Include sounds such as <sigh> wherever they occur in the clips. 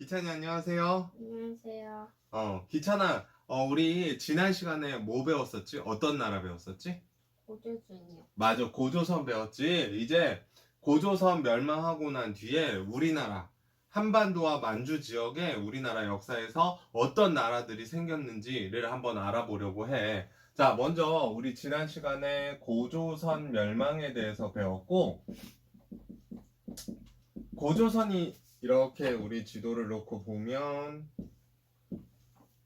기찬이 안녕하세요. 안녕하세요. 어, 기찬아, 어, 우리 지난 시간에 뭐 배웠었지? 어떤 나라 배웠었지? 고조준이요. 맞아, 고조선 배웠지. 이제 고조선 멸망하고 난 뒤에 우리나라 한반도와 만주 지역에 우리나라 역사에서 어떤 나라들이 생겼는지를 한번 알아보려고 해. 자, 먼저 우리 지난 시간에 고조선 멸망에 대해서 배웠고 고조선이 이렇게 우리 지도를 놓고 보면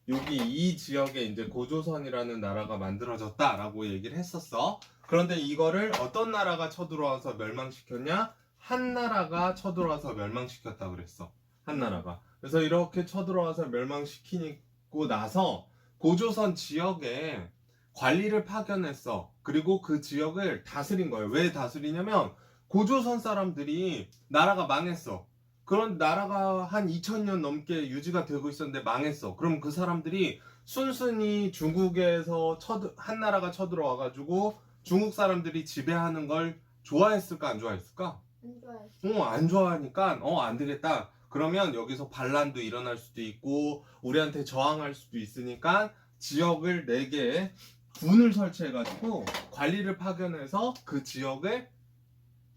여기 이 지역에 이제 고조선이라는 나라가 만들어졌다라고 얘기를 했었어. 그런데 이거를 어떤 나라가 쳐들어와서 멸망시켰냐? 한 나라가 쳐들어와서 멸망시켰다 그랬어. 한 나라가. 그래서 이렇게 쳐들어와서 멸망시키고 나서 고조선 지역에 관리를 파견했어. 그리고 그 지역을 다스린 거예요. 왜 다스리냐면 고조선 사람들이 나라가 망했어. 그런 나라가 한 2000년 넘게 유지가 되고 있었는데 망했어. 그럼 그 사람들이 순순히 중국에서 쳐, 한 나라가 쳐들어와 가지고 중국 사람들이 지배하는 걸 좋아했을까 안 좋아했을까? 안 좋아했어요. 어, 안 좋아하니까 어, 안 되겠다. 그러면 여기서 반란도 일어날 수도 있고 우리한테 저항할 수도 있으니까 지역을 4개 군을 설치해 가지고 관리를 파견해서 그 지역을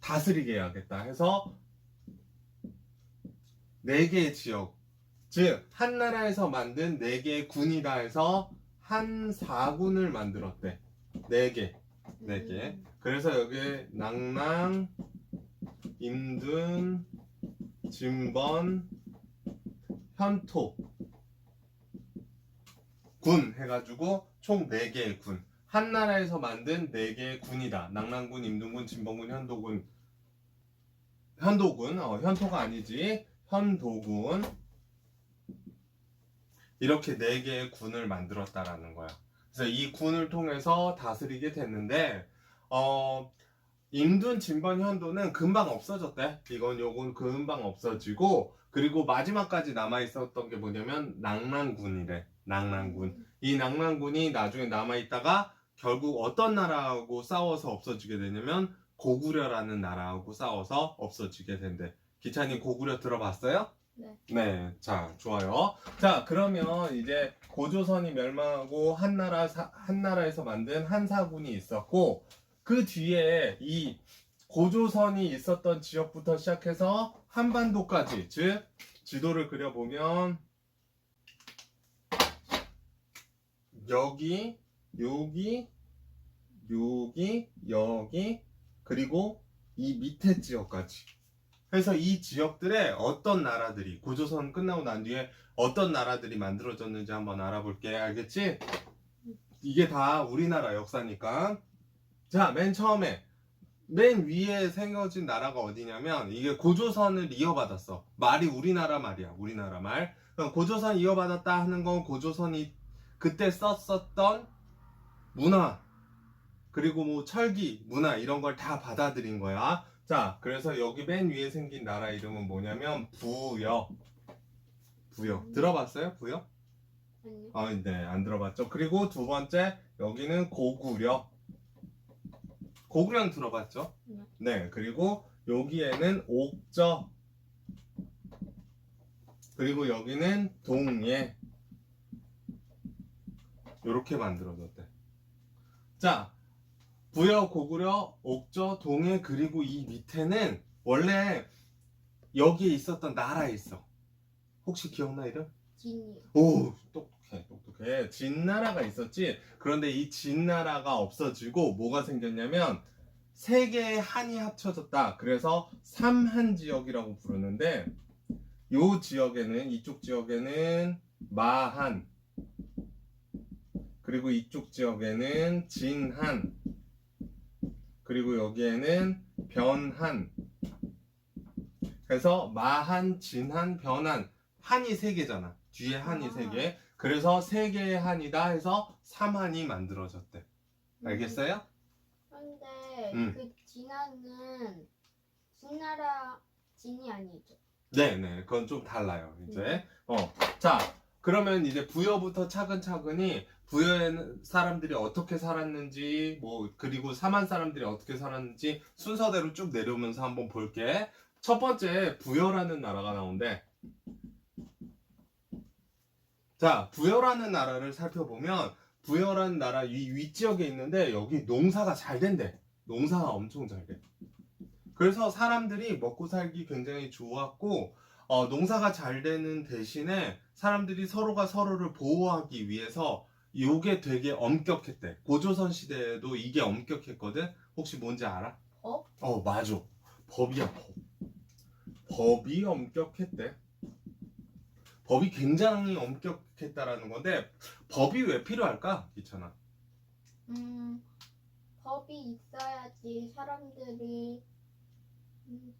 다스리게 해야겠다 해서 4개의 지역 즉 한 나라에서 만든 4개의 군이다 해서 한 사군을 만들었대 4개 네 개. 음, 그래서 여기 낭랑, 임둔, 진번, 현토 군 해가지고 총 4개의 군. 한 나라에서 만든 4개의 군이다. 낭랑군, 임둔군, 진번군, 현도군. 현도군, 어, 현토가 아니지. 현도군. 이렇게 4개의 군을 만들었다라는 거야. 그래서 이 군을 통해서 다스리게 됐는데, 어, 임둔, 진번, 현도는 금방 없어졌대. 이건 요건 금방 없어지고, 그리고 마지막까지 남아 있었던 게 뭐냐면, 낭랑군이래. 낭랑군. 이 낭랑군이 나중에 남아 있다가, 결국 어떤 나라하고 싸워서 없어지게 되냐면, 고구려라는 나라하고 싸워서 없어지게 된대. 기찬이 고구려 들어봤어요? 네. 네, 자, 좋아요. 자, 그러면 이제 고조선이 멸망하고 한 나라, 사- 한 나라에서 만든 한사군이 있었고, 그 뒤에 이 고조선이 있었던 지역부터 시작해서 한반도까지, 즉, 지도를 그려보면, 여기, 여기, 여기, 여기, 그리고 이 밑에 지역까지. 그래서 이 지역들에 어떤 나라들이 고조선 끝나고 난 뒤에 어떤 나라들이 만들어졌는지 한번 알아볼게. 알겠지? 이게 다 우리나라 역사니까. 자, 맨 처음에 맨 위에 생겨진 나라가 어디냐면 이게 고조선을 이어받았어. 말이 우리나라 말이야. 우리나라 말. 그럼 고조선 이어받았다 하는 건 고조선이 그때 썼었던 문화 그리고 뭐 철기, 문화 이런 걸 다 받아들인 거야. 자, 그래서 여기 맨 위에 생긴 나라 이름은 뭐냐면 부여. 부여. 들어봤어요? 부여? 아니요. 아, 네, 안 들어봤죠. 그리고 두 번째 여기는 고구려. 고구려는 들어봤죠? 네. 네, 그리고 여기에는 옥저. 그리고 여기는 동예. 이렇게 만들어졌대. 자, 부여, 고구려, 옥저, 동해 그리고 이 밑에는 원래 여기에 있었던 나라 있어. 혹시 기억나 이름? 진이요. 오, 똑똑해, 똑똑해. 진나라가 있었지. 그런데 이 진나라가 없어지고 뭐가 생겼냐면 세 개의 한이 합쳐졌다. 그래서 삼한 지역이라고 부르는데 요 지역에는 이쪽 지역에는 마한 그리고 이쪽 지역에는 진한 그리고 여기에는 변한 그래서 마한, 진한, 변한 한이 세 개잖아. 뒤에 한이 아. 세 개. 그래서 세 개의 한이다 해서 삼한이 만들어졌대. 알겠어요? 그런데 음. 그 진화는 진나라 진이 아니죠. 네네. 그건 좀 달라요. 이제. 네. 어. 자, 그러면 이제 부여부터 차근차근히 부여에는 사람들이 어떻게 살았는지, 뭐, 그리고 삼한 사람들이 어떻게 살았는지 순서대로 쭉 내려오면서 한번 볼게. 첫 번째, 부여라는 나라가 나온대. 자, 부여라는 나라를 살펴보면 부여라는 나라 위, 윗지역에 있는데 여기 농사가 잘 된대. 농사가 엄청 잘 돼. 그래서 사람들이 먹고 살기 굉장히 좋았고 어, 농사가 잘 되는 대신에 사람들이 서로가 서로를 보호하기 위해서 이게 되게 엄격했대. 고조선 시대에도 이게 엄격했거든. 혹시 뭔지 알아? 법? 어, 맞아. 법이야, 법. 법이 엄격했대. 법이 굉장히 엄격했다라는 건데 법이 왜 필요할까? 귀찮아. 음, 법이 있어야지 사람들이 음,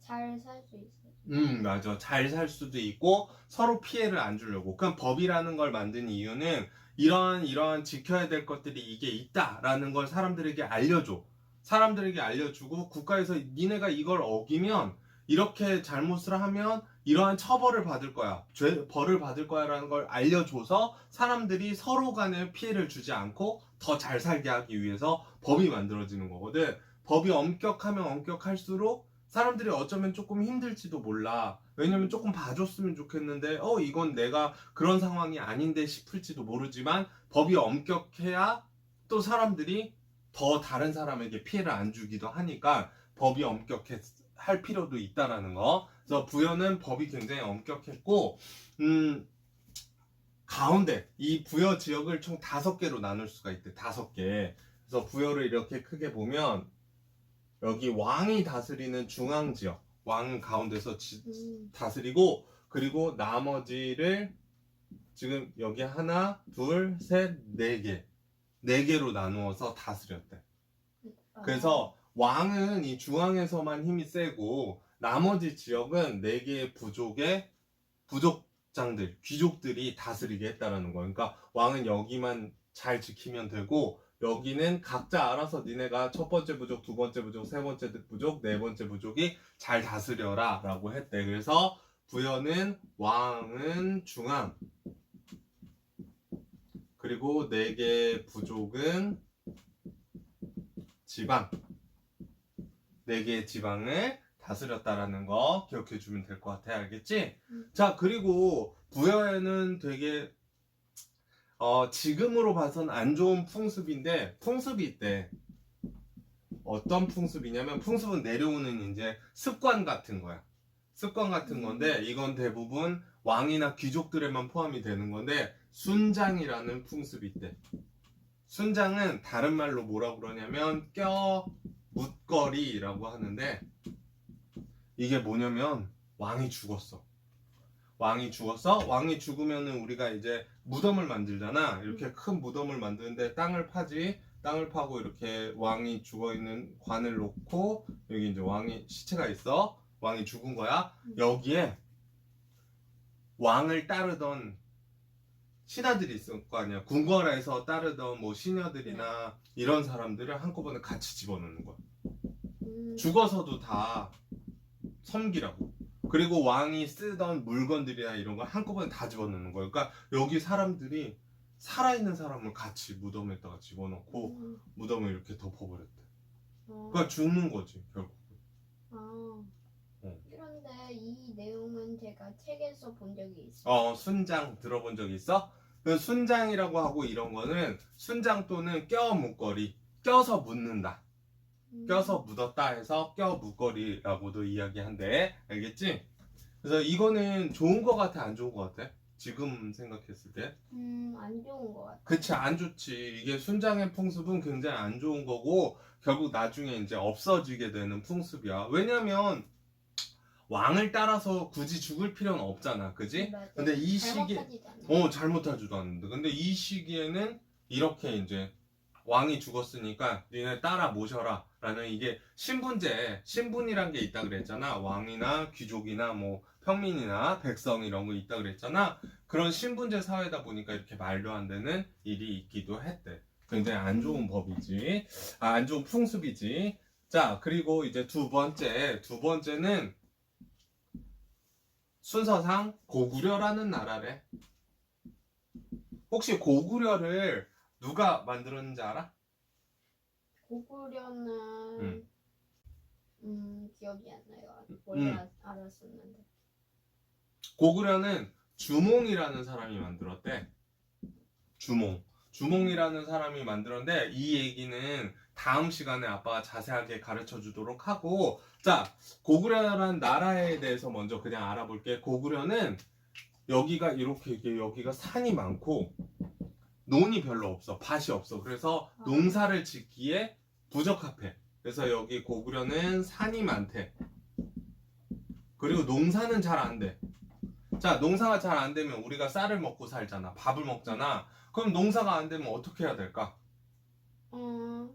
잘살 수 있어요. 음, 맞아. 잘 살 수도 있고 서로 피해를 안 주려고. 그럼 법이라는 걸 만든 이유는 이러한 이러한 지켜야 될 것들이 이게 있다라는 걸 사람들에게 알려줘. 사람들에게 알려주고 국가에서 니네가 이걸 어기면 이렇게 잘못을 하면 이러한 처벌을 받을 거야. 죄, 벌을 받을 거야라는 걸 알려줘서 사람들이 서로 간에 피해를 주지 않고 더 잘 살게 하기 위해서 법이 만들어지는 거거든. 법이 엄격하면 엄격할수록 사람들이 어쩌면 조금 힘들지도 몰라. 왜냐면 조금 봐줬으면 좋겠는데, 어, 이건 내가 그런 상황이 아닌데 싶을지도 모르지만, 법이 엄격해야 또 사람들이 더 다른 사람에게 피해를 안 주기도 하니까, 법이 엄격해 할 필요도 있다라는 거. 그래서 부여는 법이 굉장히 엄격했고, 음, 가운데, 이 부여 지역을 총 다섯 개로 나눌 수가 있대. 다섯 개. 그래서 부여를 이렇게 크게 보면, 여기 왕이 다스리는 중앙 지역, 왕 가운데서 지- 음, 다스리고 그리고 나머지를 지금 여기 하나, 둘, 셋, 네 개, 네 개로 나누어서 다스렸대. 아, 그래서 왕은 이 중앙에서만 힘이 세고 나머지 지역은 네 개의 부족의 부족장들, 귀족들이 다스리게 했다라는 거예요. 그러니까 왕은 여기만 잘 지키면 되고 여기는 각자 알아서 니네가 첫 번째 부족, 두 번째 부족, 세 번째 부족, 네 번째 부족이 잘 다스려라 라고 했대. 그래서 부여는 왕은 중앙 그리고 네 개의 부족은 지방 네 개의 지방을 다스렸다라는 거 기억해 주면 될 것 같아 알겠지? 음. 자 그리고 부여에는 되게 어, 지금으로 봐선 안 좋은 풍습인데 풍습이 있대 어떤 풍습이냐면 풍습은 내려오는 이제 습관 같은 거야 습관 같은 건데 이건 대부분 왕이나 귀족들에만 포함이 되는 건데 순장이라는 풍습이 있대 순장은 다른 말로 뭐라고 그러냐면 껴 묻거리라고 하는데 이게 뭐냐면 왕이 죽었어. 왕이 죽었어? 왕이 죽으면은 우리가 이제 무덤을 만들잖아. 이렇게 큰 무덤을 만드는데 땅을 파지. 땅을 파고 이렇게 왕이 죽어 있는 관을 놓고 여기 이제 왕이 시체가 있어. 왕이 죽은 거야. 여기에 왕을 따르던 신하들이 있을 거 아니야. 궁궐에서 따르던 뭐 시녀들이나 이런 사람들을 한꺼번에 같이 집어넣는 거야. 음, 죽어서도 다 섬기라고. 그리고 왕이 쓰던 물건들이나 이런 걸 한꺼번에 다 집어넣는 거예요. 그러니까 여기 사람들이 살아있는 사람을 같이 무덤에다가 집어넣고 음, 무덤을 이렇게 덮어버렸대. 어, 그러니까 죽는 거지 결국. 아, 어. 그런데 이 내용은 제가 책에서 본 적이 있어요. 어 순장 들어본 적 있어? 그 순장이라고 하고 이런 거는 순장 또는 껴 묻거리 껴서 묻는다. 음, 껴서 묻었다 해서 껴 묻거리라고도 이야기한대. 알겠지? 그래서 이거는 좋은 거 같아, 안 좋은 거 같아? 지금 생각했을 때. 음, 안 좋은 것 같아. 그치, 안 좋지. 이게 순장의 풍습은 굉장히 안 좋은 거고, 결국 나중에 이제 없어지게 되는 풍습이야. 왜냐면, 왕을 따라서 굳이 죽을 필요는 없잖아. 그지? 맞아. 근데 이 시기, 잘못하지도 않아. 어, 잘못하지도 않는데. 근데 이 시기에는 이렇게 이제 왕이 죽었으니까 니네 따라 모셔라. 라는 이게 신분제, 신분이란 게 있다 그랬잖아. 왕이나 귀족이나 뭐 평민이나 백성 이런 거 있다 그랬잖아. 그런 신분제 사회다 보니까 이렇게 말도 안 되는 일이 있기도 했대. 굉장히 안 좋은 법이지. 아, 안 좋은 풍습이지. 자, 그리고 이제 두 번째, 두 번째는 순서상 고구려라는 나라래. 혹시 고구려를 누가 만들었는지 알아? 고구려는 음. 음, 기억이 안 나요. 원래 음. 아- 알았었는데. 고구려는 주몽이라는 사람이 만들었대. 주몽. 주몽이라는 사람이 만들었는데 이 얘기는 다음 시간에 아빠가 자세하게 가르쳐 주도록 하고 자 고구려라는 나라에 대해서 먼저 그냥 알아볼게. 고구려는 여기가 이렇게 이게 여기가 산이 많고 논이 별로 없어. 밭이 없어. 그래서 아. 농사를 짓기에 부적합해. 그래서 여기 고구려는 산이 많대. 그리고 농사는 잘 안 돼. 자, 농사가 잘 안 되면 우리가 쌀을 먹고 살잖아. 밥을 먹잖아. 그럼 농사가 안 되면 어떻게 해야 될까? 어,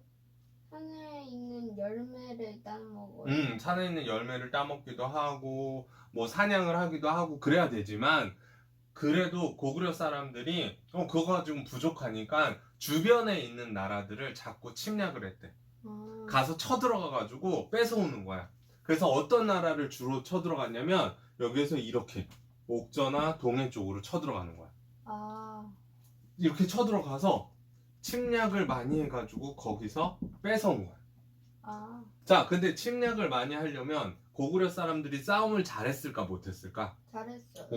산에 있는 열매를 따먹어요. 음, 산에 있는 열매를 따먹기도 하고, 뭐 사냥을 하기도 하고 그래야 되지만, 그래도 고구려 사람들이, 어, 그거 가지고 부족하니까 주변에 있는 나라들을 자꾸 침략을 했대. 아, 가서 쳐들어가 가지고 뺏어오는 거야. 그래서 어떤 나라를 주로 쳐들어갔냐면, 여기에서 이렇게, 옥저나 동해 쪽으로 쳐들어가는 거야. 아, 이렇게 쳐들어가서 침략을 많이 해가지고 거기서 뺏어온 거야. 아, 자, 근데 침략을 많이 하려면 고구려 사람들이 싸움을 잘했을까 못했을까? 잘했어요.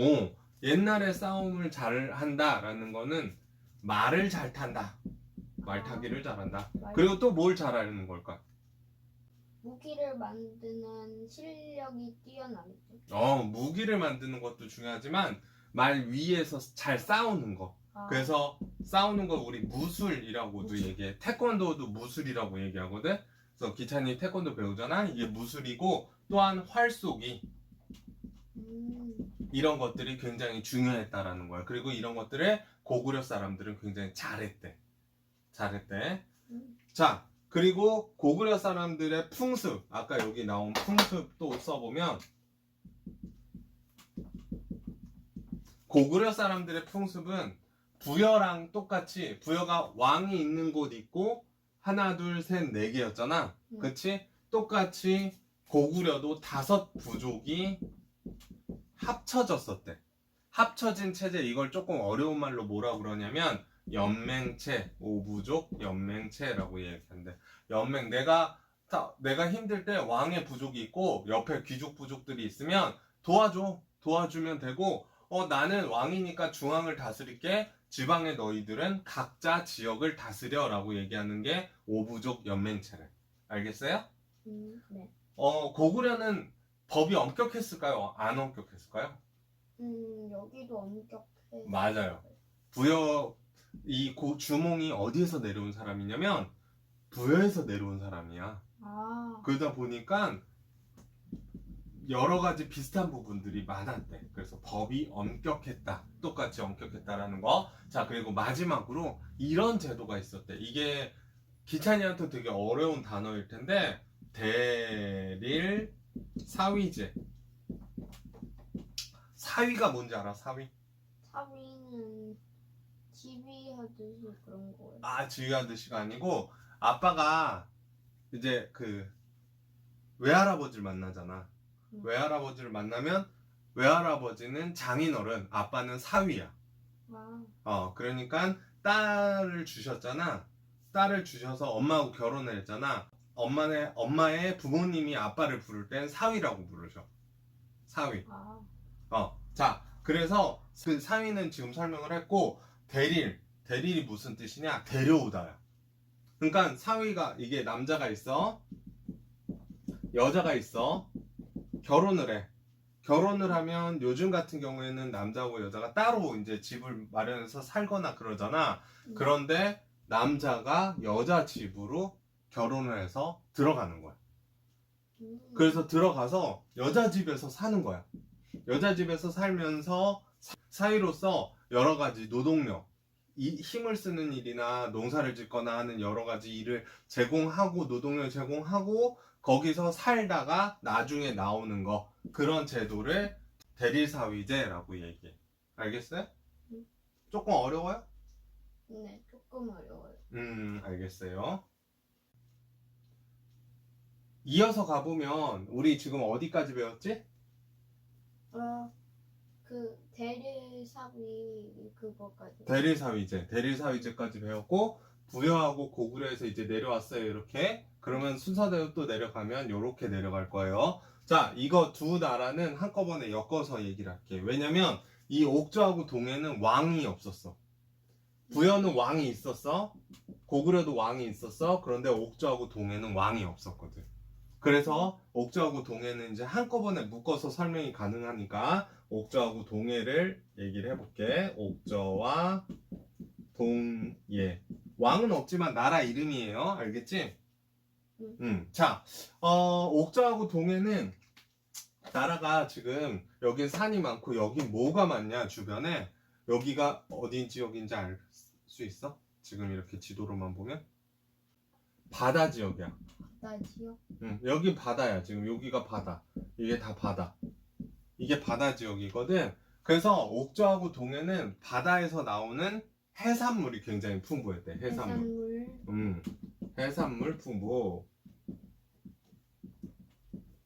오, 옛날에 싸움을 잘 한다라는 거는 말을 잘 탄다. 말 타기를 잘한다. 말- 그리고 또 뭘 잘하는 걸까? 무기를 만드는 실력이 뛰어나죠. 어, 무기를 만드는 것도 중요하지만 말 위에서 잘 싸우는 거. 아, 그래서 싸우는 걸 우리 무술이라고도 얘기해. 태권도도 무술이라고 얘기하거든. 그래서 기찬이 태권도 배우잖아. 이게 무술이고 또한 활쏘기 음, 이런 것들이 굉장히 중요했다라는 거야. 그리고 이런 것들을 고구려 사람들은 굉장히 잘했대. 잘했대. 음. 자, 그리고 고구려 사람들의 풍습. 아까 여기 나온 풍습도 써보면 고구려 사람들의 풍습은 부여랑 똑같이 부여가 왕이 있는 곳 있고 하나 둘 셋 네 개였잖아. 음. 그치? 똑같이 고구려도 다섯 부족이 합쳐졌었대. 합쳐진 체제 이걸 조금 어려운 말로 뭐라 그러냐면 연맹체 오부족 연맹체라고 얘기한대. 연맹 내가 다- 내가 힘들 때 왕의 부족이 있고 옆에 귀족 부족들이 있으면 도와줘 도와주면 되고 어 나는 왕이니까 중앙을 다스릴게 지방의 너희들은 각자 지역을 다스려라고 얘기하는 게 오부족 연맹체래. 알겠어요? 음, 네. 어 고구려는 법이 엄격했을까요? 안 엄격했을까요? 음, 여기도 엄격해. 맞아요. 부여 이 고, 주몽이 어디에서 내려온 사람이냐면 부여에서 내려온 사람이야. 아, 그러다 보니까 여러 가지 비슷한 부분들이 많았대. 그래서 법이 엄격했다. 똑같이 엄격했다라는 거. 자, 그리고 마지막으로 이런 제도가 있었대. 이게 기찬이한테 되게 어려운 단어일 텐데 대릴 사위제. 사위가 뭔지 알아? 사위? 사위는 지휘하듯이 그런 거예요. 아, 지휘하듯이가 아니고 아빠가 이제 그 외할아버지를 만나잖아. 음. 외할아버지를 만나면 외할아버지는 장인어른, 아빠는 사위야. 아, 어, 그러니까 딸을 주셨잖아. 딸을 주셔서 엄마하고 결혼을 했잖아. 엄마네, 엄마의 부모님이 아빠를 부를 땐 사위라고 부르죠. 사위. 아, 어, 자, 그래서 그 사위는 지금 설명을 했고, 대릴, 대릴이 무슨 뜻이냐? 데려오다야. 그러니까 사위가, 이게 남자가 있어, 여자가 있어, 결혼을 해. 결혼을 하면 요즘 같은 경우에는 남자하고 여자가 따로 이제 집을 마련해서 살거나 그러잖아. 음. 그런데 남자가 여자 집으로 결혼을 해서 들어가는 거야. 음. 그래서 들어가서 여자 집에서 사는 거야. 여자 집에서 살면서 사- 사위로서 여러 가지 노동력, 이 힘을 쓰는 일이나 농사를 짓거나 하는 여러 가지 일을 제공하고 노동력 제공하고 거기서 살다가 나중에 나오는 거 그런 제도를 대리사위제라고 얘기해. 알겠어요? 음. 조금 어려워요? 네, 조금 어려워요. 음, 알겠어요. 이어서 가보면 우리 지금 어디까지 배웠지? 어, 그 대리사위 그거까지. 대리사위제, 대리사위제까지 배웠고 부여하고 고구려에서 이제 내려왔어요. 이렇게. 그러면 순서대로 또 내려가면 이렇게 내려갈 거예요. 자, 이거 두 나라는 한꺼번에 엮어서 얘기를 할게요. 왜냐면 이 옥저하고 동해는 왕이 없었어. 부여는 왕이 있었어. 고구려도 왕이 있었어. 그런데 옥저하고 동해는 왕이 없었거든. 그래서 옥저하고 동해는 이제 한꺼번에 묶어서 설명이 가능하니까 옥저하고 동해를 얘기를 해볼게. 옥저와 동예. 왕은 없지만 나라 이름이에요. 알겠지? 응. 음. 자, 어, 옥저하고 동해는 나라가 지금 여긴 산이 많고 여긴 뭐가 많냐 주변에 여기가 어딘 지역인지 알 수 있어? 지금 이렇게 지도로만 보면 바다 지역이야. 나지요? 응, 여기 바다야. 지금 여기가 바다. 이게 다 바다. 이게 바다 지역이거든. 그래서 옥저하고 동해는 바다에서 나오는 해산물이 굉장히 풍부했대. 해산물. 해산물. 음, 해산물 풍부.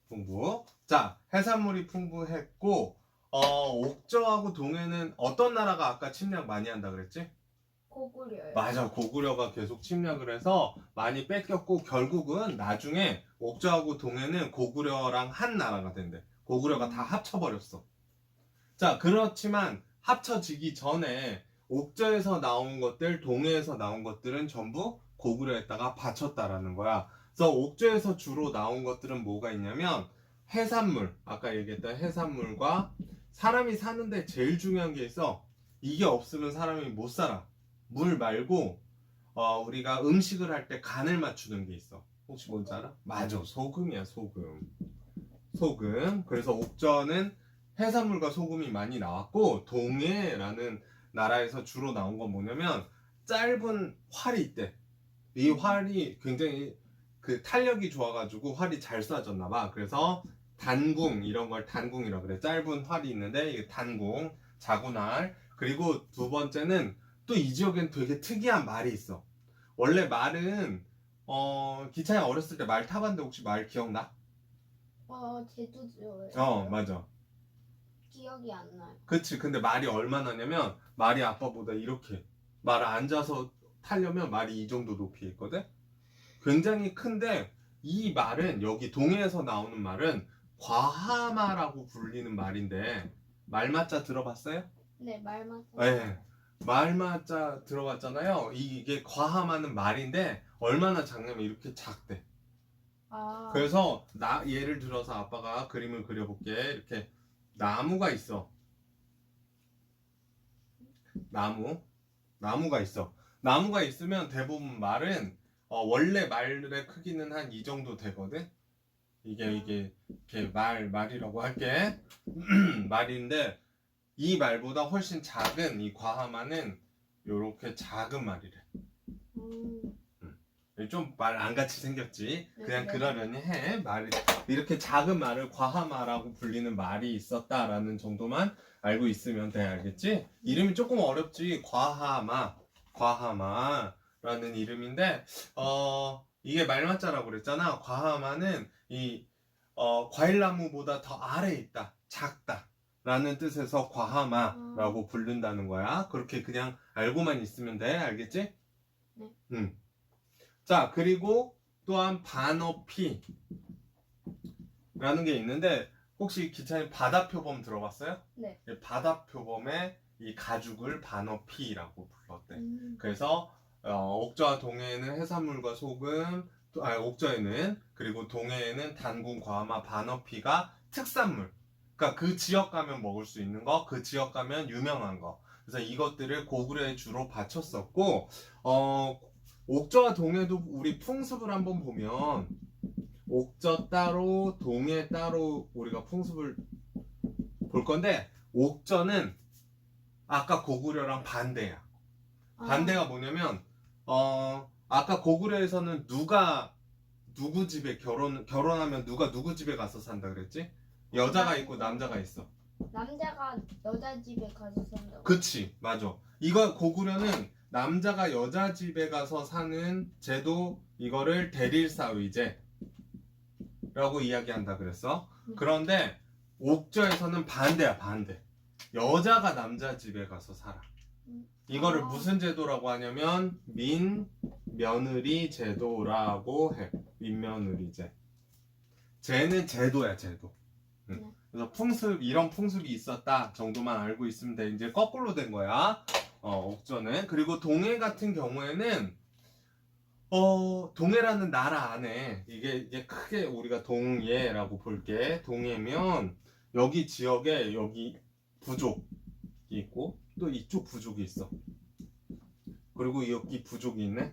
풍부. 자, 해산물이 풍부했고, 어, 옥저하고 동해는 어떤 나라가 아까 침략 많이 한다 그랬지? 고구려요. 맞아, 고구려가 계속 침략을 해서 많이 뺏겼고, 결국은 나중에 옥저하고 동해는 고구려랑 한 나라가 된대. 고구려가 다 합쳐버렸어. 자, 그렇지만 합쳐지기 전에 옥저에서 나온 것들, 동해에서 나온 것들은 전부 고구려에다가 바쳤다라는 거야. 그래서 옥저에서 주로 나온 것들은 뭐가 있냐면 해산물, 아까 얘기했던 해산물과 사람이 사는데 제일 중요한 게 있어. 이게 없으면 사람이 못 살아. 물 말고 어, 우리가 음식을 할 때 간을 맞추는 게 있어. 혹시 뭔지 알아? 맞아, 소금이야, 소금. 소금. 그래서 옥저는 해산물과 소금이 많이 나왔고 동해라는 나라에서 주로 나온 건 뭐냐면 짧은 활이 있대. 이 활이 굉장히 그 탄력이 좋아가지고 활이 잘 쏴졌나 봐. 그래서 단궁 이런 걸 단궁이라 그래. 짧은 활이 있는데 이게 단궁, 자구날. 그리고 두 번째는 또 이 지역엔 되게 특이한 말이 있어. 원래 말은 어 기차에 어렸을 때 말 타봤는데 혹시 말 기억나? 어, 제주도요. 어 맞아. 기억이 안 나요. 그치. 근데 말이 얼마나냐면 말이 아빠보다 이렇게 말 앉아서 타려면 말이 이 정도 높이에 있거든. 굉장히 큰데 이 말은 여기 동해에서 나오는 말은 과하마라고 불리는 말인데 말맞자 들어봤어요? 네, 말만. 네. 말맞자 들어봤잖아요. 이게 과하마는 말인데 얼마나 작냐면 이렇게 작대. 아. 그래서 나 예를 들어서 아빠가 그림을 그려볼게. 이렇게 나무가 있어. 나무, 나무가 있어. 나무가 있으면 대부분 말은 어, 원래 말의 크기는 한 이 정도 되거든. 이게 이게 이렇게 말 말이라고 할게. <clears throat> 말인데 이 말보다 훨씬 작은 이 과하마는 요렇게 작은 말이래. 음. 좀 말 안 같이 생겼지. 그냥 네. 그러려니 해. 말이 이렇게 작은 말을 과하마라고 불리는 말이 있었다라는 정도만 알고 있으면 돼. 알겠지? 이름이 조금 어렵지. 과하마. 과하마라는 이름인데 어 이게 말맞자라고 그랬잖아. 과하마는 이 어, 과일나무보다 더 아래에 있다. 작다. 라는 뜻에서 과하마라고 부른다는 거야. 그렇게 그냥 알고만 있으면 돼. 알겠지? 네. 응. 자, 그리고 또한 반어피 라는 게 있는데 혹시 기차님 바다표범 들어봤어요? 네. 이 바다표범의 이 가죽을 반어피라고 불렀대. 음. 그래서 어, 옥저와 동해에는 해산물과 소금, 또- 아니 옥저에는 그리고 동해에는 단군, 과마, 반어피가 특산물. 그러니까 그 지역 가면 먹을 수 있는 거, 그 지역 가면 유명한 거. 그래서 이것들을 고구려에 주로 바쳤었고, 어, 옥저와 동해도 우리 풍습을 한번 보면 옥저 따로, 동해 따로 우리가 풍습을 볼 건데 옥저는 아까 고구려랑 반대야. 아. 반대가 뭐냐면 어 아까 고구려에서는 누가 누구 집에 결혼 결혼하면 누가 누구 집에 가서 산다 그랬지? 여자가 있고 남자가 있어. 남자가 여자 집에 가서 산다고. 그치 맞아. 이거 고구려는 남자가 여자 집에 가서 사는 제도 이거를 대릴사위제라고 이야기한다 그랬어. 그런데 옥저에서는 반대야 반대. 여자가 남자 집에 가서 살아. 이거를 아. 무슨 제도라고 하냐면 민 며느리 제도라고 해. 민며느리제. 쟤는 제도야 제도. 응. 네. 그래서 풍습 이런 풍습이 있었다 정도만 알고 있으면 돼. 이제 거꾸로 된 거야. 어, 옥저는 그리고 동해 같은 경우에는 어 동해라는 나라 안에 이게 이게 크게 우리가 동해라고 볼게 동해면 여기 지역에 여기 부족이 있고 또 이쪽 부족이 있어. 그리고 여기 부족이 있네.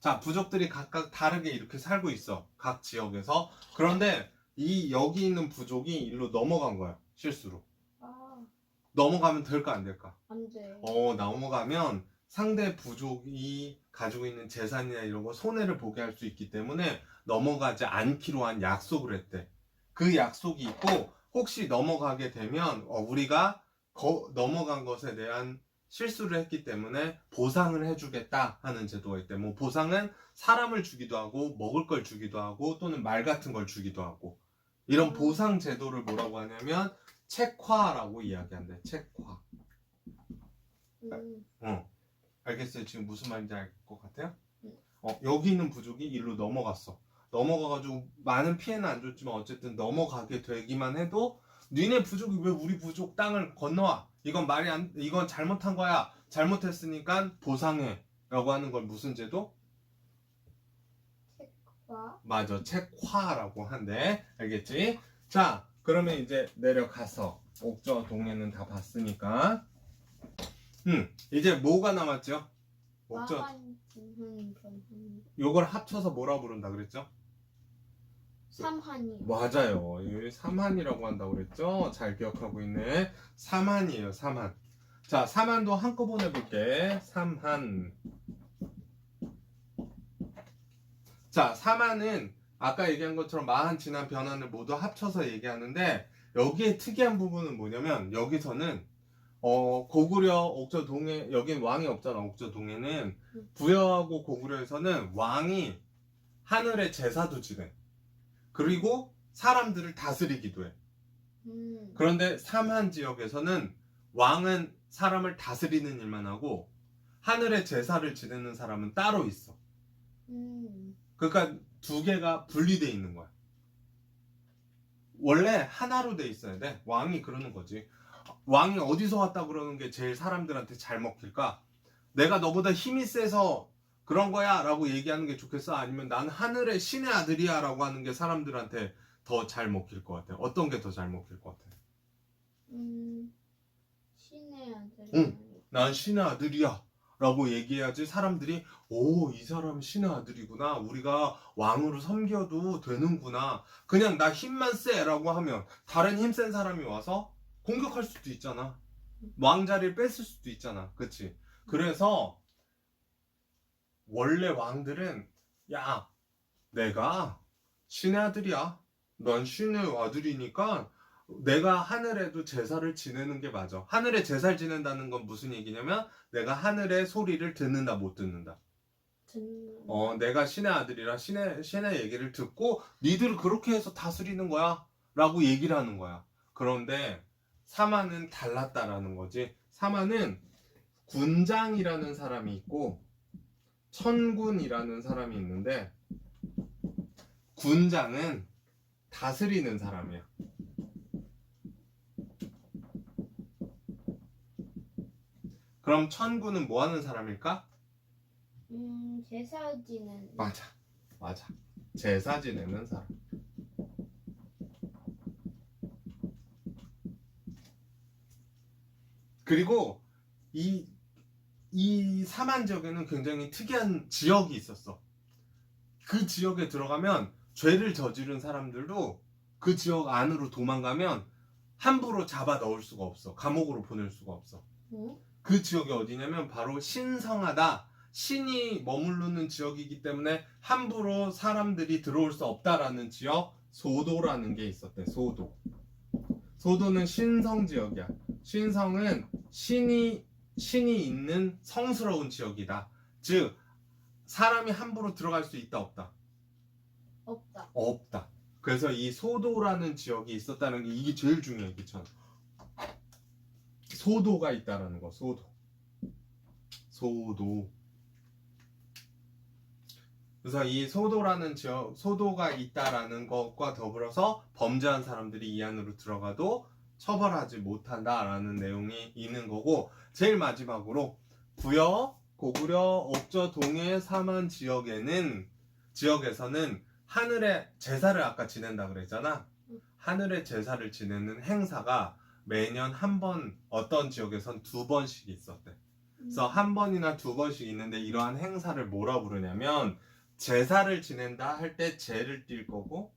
자, 부족들이 각각 다르게 이렇게 살고 있어. 각 지역에서. 그런데 이 여기 있는 부족이 일로 넘어간 거야. 실수로. 아, 넘어가면 될까 안 될까? 안 돼. 어, 넘어가면 상대 부족이 가지고 있는 재산이나 이런 거 손해를 보게 할 수 있기 때문에 넘어가지 않기로 한 약속을 했대. 그 약속이 있고 혹시 넘어가게 되면 어, 우리가 거- 넘어간 것에 대한 실수를 했기 때문에 보상을 해주겠다 하는 제도가 있대. 뭐 보상은 사람을 주기도 하고 먹을 걸 주기도 하고 또는 말 같은 걸 주기도 하고 이런 음. 보상 제도를 뭐라고 하냐면 책화라고 이야기한대. 책화. 음, 어. 알겠어요? 지금 무슨 말인지 알 것 같아요? 응. 어, 여기 있는 부족이 일로 넘어갔어. 넘어가가지고 많은 피해는 안 줬지만 어쨌든 넘어가게 되기만 해도 니네 부족이 왜 우리 부족 땅을 건너와? 이건 말이 안, 이건 잘못한 거야. 잘못했으니까 보상해. 라고 하는 걸 무슨 제도? 와, 맞아. 책화라고 한대. 알겠지? 자, 그러면 이제 내려가서 옥저 동해는 다 봤으니까. 음, 이제 뭐가 남았죠? 옥저 요걸 합쳐서 뭐라 부른다 그랬죠? 삼한이. 맞아요. 이 삼한이라고 한다고 그랬죠? 잘 기억하고 있네. 삼한이에요, 삼한. 자, 삼한도 한꺼번에 볼게. 삼한. 자, 삼한은 아까 얘기한 것처럼 마한, 진한, 변한을 모두 합쳐서 얘기하는데 여기에 특이한 부분은 뭐냐면 여기서는 어, 고구려, 옥저 동해, 여긴 왕이 없잖아, 옥저 동해는. 부여하고 고구려에서는 왕이 하늘의 제사도 지내. 그리고 사람들을 다스리기도 해. 음, 그런데 삼한 지역에서는 왕은 사람을 다스리는 일만 하고 하늘의 제사를 지내는 사람은 따로 있어. 음, 그러니까 두 개가 분리돼 있는 거야. 원래 하나로 돼 있어야 돼. 왕이 그러는 거지. 왕이 어디서 왔다 그러는 게 제일 사람들한테 잘 먹힐까? 내가 너보다 힘이 세서 그런 거야 라고 얘기하는 게 좋겠어? 아니면 난 하늘의 신의 아들이야 라고 하는 게 사람들한테 더 잘 먹힐 것 같아. 어떤 게 더 잘 먹힐 것 같아? 음, 신의 아들. 응. 난 신의 아들이야. 라고 얘기해야지 사람들이 오 이 사람 신의 아들이구나. 우리가 왕으로 섬겨도 되는구나. 그냥 나 힘만 세라고 하면 다른 힘 센 사람이 와서 공격할 수도 있잖아. 왕자리를 뺐을 수도 있잖아. 그치? 그래서 원래 왕들은 야 내가 신의 아들이야. 넌 신의 아들이니까 내가 하늘에도 제사를 지내는 게 맞아. 하늘에 제사를 지낸다는 건 무슨 얘기냐면 내가 하늘의 소리를 듣는다 못 듣는다. 듣는. 어, 내가 신의 아들이라 신의 신의 얘기를 듣고 니들 그렇게 해서 다스리는 거야라고 얘기를 하는 거야. 그런데 사마는 달랐다라는 거지. 사마는 군장이라는 사람이 있고 천군이라는 사람이 있는데 군장은 다스리는 사람이야. 그럼 천군은 뭐 하는 사람일까? 음, 제사 지는. 맞아. 맞아. 제사 지내는 사람. 그리고 이, 이 사만 지역에는 굉장히 특이한 지역이 있었어. 그 지역에 들어가면 죄를 저지른 사람들도 그 지역 안으로 도망가면 함부로 잡아 넣을 수가 없어. 감옥으로 보낼 수가 없어. 어? 그 지역이 어디냐면 바로 신성하다. 신이 머무르는 지역이기 때문에 함부로 사람들이 들어올 수 없다라는 지역 소도라는 게 있었대. 소도. 소도는 신성 지역이야. 신성은 신이 신이 있는 성스러운 지역이다. 즉 사람이 함부로 들어갈 수 있다 없다. 없다. 없다. 그래서 이 소도라는 지역이 있었다는 게 이게 제일 중요해, 귀찮아. 소도가 있다라는 거, 소도. 소도. 그래서 이 소도라는 지역, 소도가 있다라는 것과 더불어서 범죄한 사람들이 이 안으로 들어가도 처벌하지 못한다라는 내용이 있는 거고, 제일 마지막으로 부여, 고구려, 옥저, 동해, 삼한 지역에는, 지역에서는 하늘의 제사를 아까 지낸다 그랬잖아. 하늘의 제사를 지내는 행사가 매년 한 번, 어떤 지역에선 두 번씩 있었대. 그래서 한 번이나 두 번씩 있는데 이러한 행사를 뭐라 부르냐면 제사를 지낸다 할 때 제를 띌 거고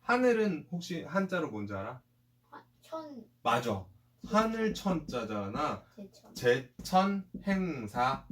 하늘은 혹시 한자로 뭔지 알아? 아, 천 맞아. 하늘 천자잖아. 제천. 제천 행사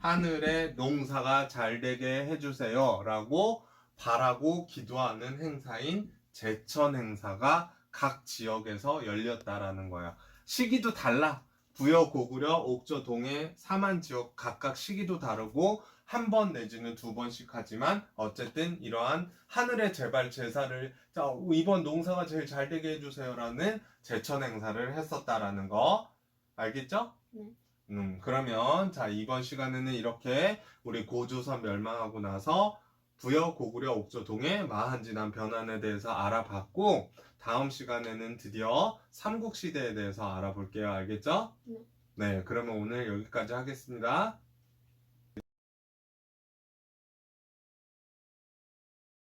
하늘의 농사가 잘 되게 해주세요라고 바라고 기도하는 행사인 제천 행사가 각 지역에서 열렸다라는 거야. 시기도 달라. 부여, 고구려, 옥저, 동해, 삼한 지역 각각 시기도 다르고 한 번 내지는 두 번씩 하지만 어쨌든 이러한 하늘의 제발 제사를 자 이번 농사가 제일 잘 되게 해주세요라는 제천 행사를 했었다라는 거 알겠죠? 네. 음 그러면 자 이번 시간에는 이렇게 우리 고조선 멸망하고 나서 부여, 고구려, 옥저, 동해, 마한진한 변환에 대해서 알아봤고 다음 시간에는 드디어 삼국시대에 대해서 알아볼게요. 알겠죠? 네. 네, 그러면 오늘 여기까지 하겠습니다.